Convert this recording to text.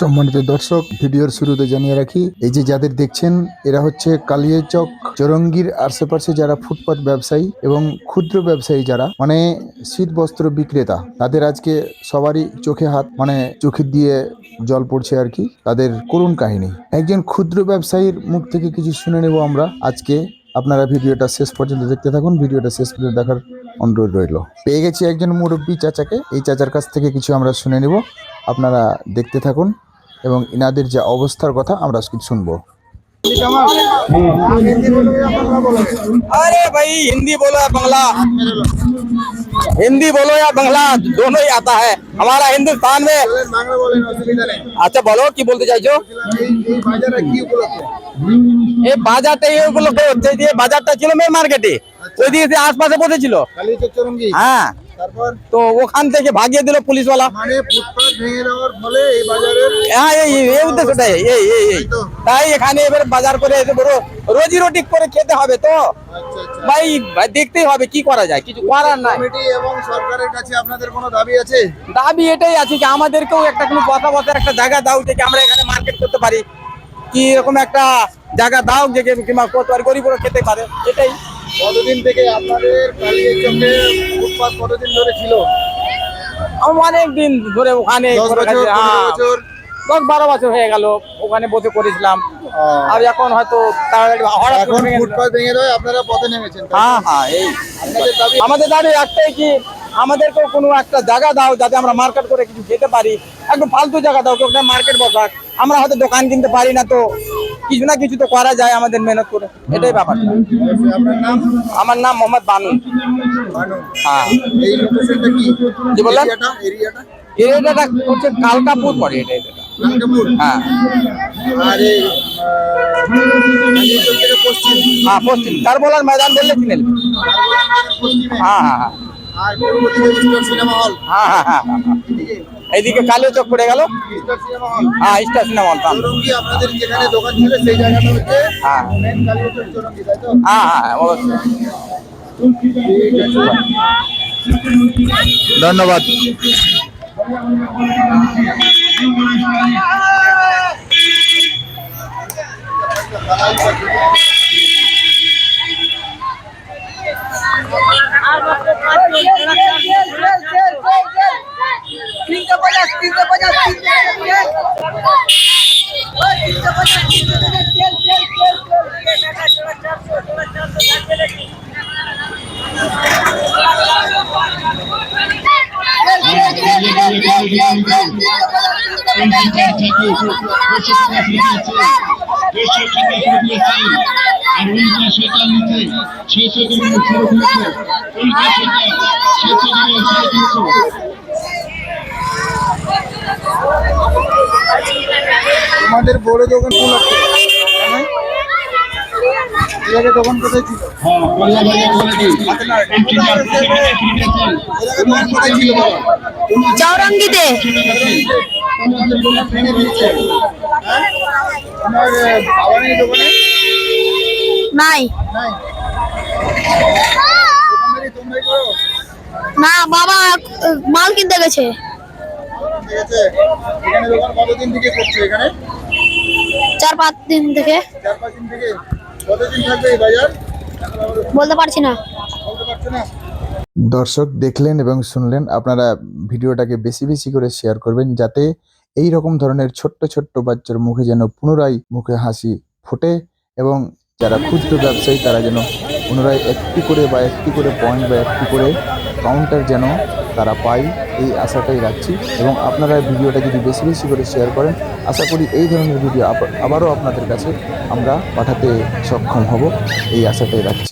সম্মানিত দর্শক, ভিডিওর শুরুতে জানিয়ে রাখি, এই যে যাদের দেখছেন, এরা হচ্ছে কালিয়াচক চরঙ্গির আশেপাশে যারা ফুটপাত ব্যবসায়ী এবং ক্ষুদ্র ব্যবসায়ী যারা মানে শীত বস্ত্র বিক্রেতা, তাদের আজকে সবারই চোখে হাত মানে চোখে দিয়ে জল পড়ছে আর কি, তাদের করুণ কাহিনী। একজন ক্ষুদ্র ব্যবসায়ীর মুখ থেকে কিছু শুনে নেব আমরা। আজকে আপনারা ভিডিওটা শেষ পর্যন্ত দেখতে থাকুন, ভিডিওটা শেষ পর্যন্ত দেখার অনুরোধ রইল। পেয়ে গেছি একজন মুরব্বী চাচাকে, এই চাচার কাছ থেকে কিছু আমরা শুনে নেব। আপনারা দেখতে থাকুন। এবং ইনাদের যে অবস্থার কথা আমরা কিছু শুনবো अरे भाई हिंदी बोलो या बांग्ला हिंदी बोलो या बांग्ला दोनों ही आता है हमारा हिंदुस्तान में বাংলা বলেন অসুবিধা নেই अच्छा बोलो কি বলতে চাইছো এই এই বাজারে কি উপলক্ষে এই বাজারটা এইগুলো হচ্ছে যে বাজারটা ছিল মেন মার্কেটে ওইদিকে যে আশপাশে বসেছিল কালীচক চরঙ্গি হ্যাঁ তারপর তো ওখান থেকে ভাগিয়ে দিল পুলিশওয়ালা। মানে ফুটপাত ভেঙে দেওয়ার ফলে এই বাজারের হ্যাঁ এই এই উদ্দেশ্যটাই এই এই এই তাই এখানে এবার বাজার করে এসে বড় রোজি রুটি করে খেতে হবে তো? আচ্ছা আচ্ছা। ভাই দেখতেই হবে কি করা যায় কিছু করার নাই। এবং সরকারের কাছে আপনাদের কোনো দাবি আছে? দাবি এটাই আছে যে আমাদেরকেও একটা কোনো কথা বসার একটা জায়গা দাও যে আমরা এখানে মার্কেট করতে পারি। কি এরকম একটা জায়গা দাও যে কিংবা গরিবরা খেতে পারে এটাই। কতদিন থেকে আপনাদের কালীচকে কতদিন ধরে ছিল? অনেক দিন ধরে ওখানে দশ বছর পনেরো। বছর? দশ বারো বছর হয়ে গেল ওখানে বসে করেছিলাম। আর এখন হয়তো তাড়াতাড়ি হঠাৎ এখন ফুটপাত ভেঙে দেওয়া আপনারা পথে নেমেছেন তো? হ্যাঁ হ্যাঁ এই। আমাদের দাবি একটাই কি আমাদেরকেও কোনো একটা জায়গা দাও যাতে আমরা মার্কেট করে কিছু খেতে পারি। একটু ফালতু জায়গা দাও মার্কেট বসাক। আমরা হয়তো দোকান কিনতে পারি না তো। কিছু না কিছু তো করা যায় আমাদের মেহনত করে। এটাই ব্যাপারটা নাম আমার নাম মোহাম্মদ বানু। হ্যাঁ। কি বললেন? এরিয়াটা হচ্ছে কালকাপুর পরে এটা। নাগপুর হ্যাঁ। পশ্চিম? হ্যাঁ পশ্চিম। কারবোলার ময়দান বললে হ্যাঁ হ্যাঁ হ্যাঁ। হ্যাঁ হ্যাঁ হ্যাঁ হ্যাঁ। এদিকে এইদিকে কালিও চোখ পড়ে গেল। ইস্টার সিনেমা হল হ্যাঁ স্টার সিনেমা হল হ্যাঁ চৌরঙ্গি আপনাদের যেখানে দোকান ছিল সেই জায়গাটা হচ্ছে হ্যাঁ। মেন হ্যাঁ হ্যাঁ অবশ্যই। ধন্যবাদ। তিনশো পঞ্চাশ তিনশো পঞ্চাশ তোমাদের বড় দোকান কোন আছে এর আগে দোকান বড় আগে দোকান কোথায় ছিল? বাবা? চৌরঙ্গিতে। দোকান? হ্যাঁ নেই। না বাবা মাল কিনতে গেছে। ঠিক আছে এখানে দোকান কতদিন থেকে করছ এখানে? চার পাঁচ দিন থেকে। চার পাঁচ দিন থেকে। কতদিন থাকবে এই বাজার? বলতে পারছি না। বলতে পারছ না? দর্শক দেখলেন এবং শুনলেন আপনারা ভিডিওটাকে বেশি বেশি করে শেয়ার করবেন যাতে এই রকম ধরনের ছোট্ট ছোট্ট বাচ্চার মুখে যেন পুনরায় মুখে হাসি ফোটে এবং যারা ক্ষুদ্র ব্যবসায়ী তারা যেন পুনরায় একটি করে বা একটি করে পয়েন্ট বা একটি করে কাউন্টার যেন তারা পায়, এই আশাটাই রাখছি। এবং আপনারা ভিডিওটা যদি বেশি বেশি করে শেয়ার করেন, আশা করি এই ধরনের ভিডিও আবার- আবারও আপনাদের কাছে আমরা পাঠাতে সক্ষম হব, এই আশাটাই রাখছি।